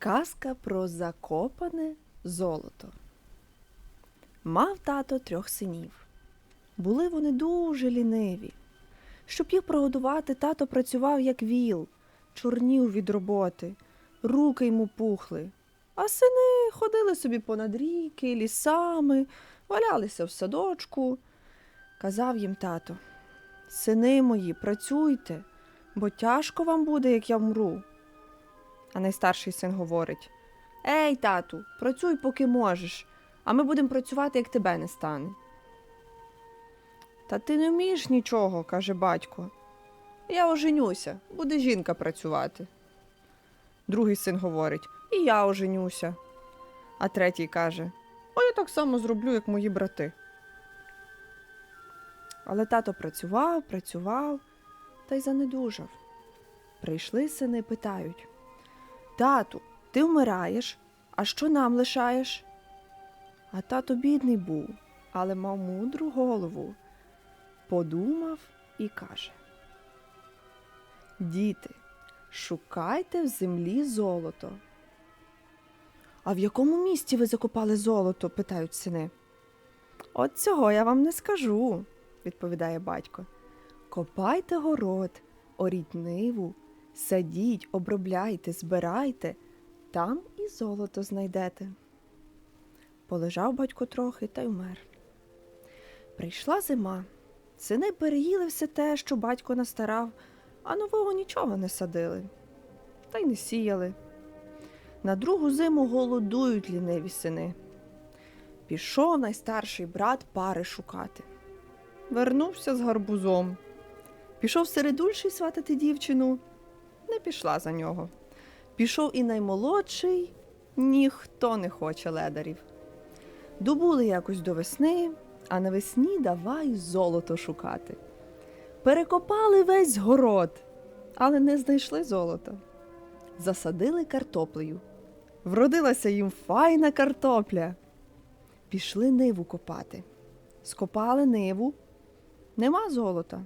Казка про закопане золото. Мав тато трьох синів. Були вони дуже ліниві. Щоб їх прогодувати, тато працював як віл, чорнів від роботи, руки йому пухли. А сини ходили собі понад ріки, лісами, валялися в садочку. Казав їм тато: Сини мої, працюйте, бо тяжко вам буде, як я вмру. А найстарший син говорить: Ей, тату, працюй, поки можеш, а ми будемо працювати, як тебе не стане. Та ти не вмієш нічого, каже батько. Я оженюся, буде жінка працювати. Другий син говорить: І я оженюся. А третій каже: А я так само зроблю, як мої брати. Але тато працював, працював та й занедужав. Прийшли сини, питають. Тату, ти вмираєш, а що нам лишаєш? А тато бідний був, але мав мудру голову. Подумав і каже: Діти, шукайте в землі золото. А в якому місці ви закопали золото? питають сини. От цього я вам не скажу, відповідає батько. Копайте город, оріть ниву, садіть, обробляйте, збирайте, там і золото знайдете. Полежав батько трохи та й вмер. Прийшла зима. Сини переїли все те, що батько настарав, а нового нічого не садили, та й не сіяли. На другу зиму голодують ліниві сини. Пішов найстарший брат пари шукати. Вернувся з гарбузом. Пішов середульший сватати дівчину, не пішла за нього. Пішов і наймолодший, ніхто не хоче ледарів. Добули якось до весни, а навесні давай золото шукати. Перекопали весь город, але не знайшли золота. Засадили картоплею. Вродилася їм файна картопля. Пішли ниву копати. Скопали ниву, нема золота.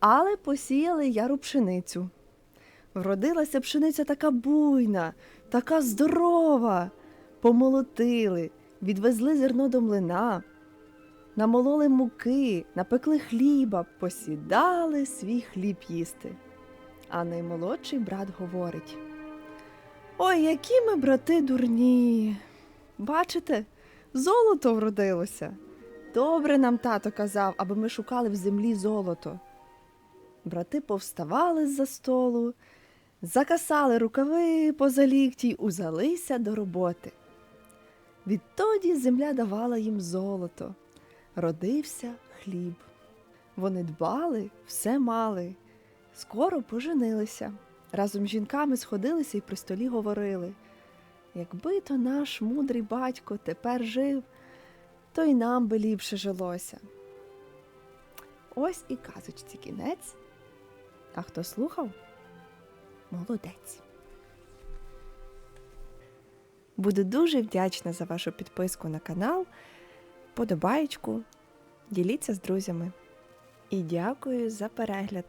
Але посіяли яру пшеницю. Вродилася пшениця така буйна, така здорова. Помолотили, відвезли зерно до млина, намололи муки, напекли хліба, посідали свій хліб їсти. А наймолодший брат говорить: Ой, які ми, брати, дурні. Бачите, золото вродилося. Добре нам тато казав, аби ми шукали в землі золото. Брати повставали з-за столу, закасали рукави поза лікті й узялися до роботи. Відтоді земля давала їм золото, родився хліб. Вони дбали, все мали, скоро поженилися. Разом з жінками сходилися і при столі говорили. Якби то наш мудрий батько тепер жив, то й нам би ліпше жилося. Ось і казочці кінець. А хто слухав? Молодець. Буду дуже вдячна за вашу підписку на канал, подобаєчку, діліться з друзями. І дякую за перегляд.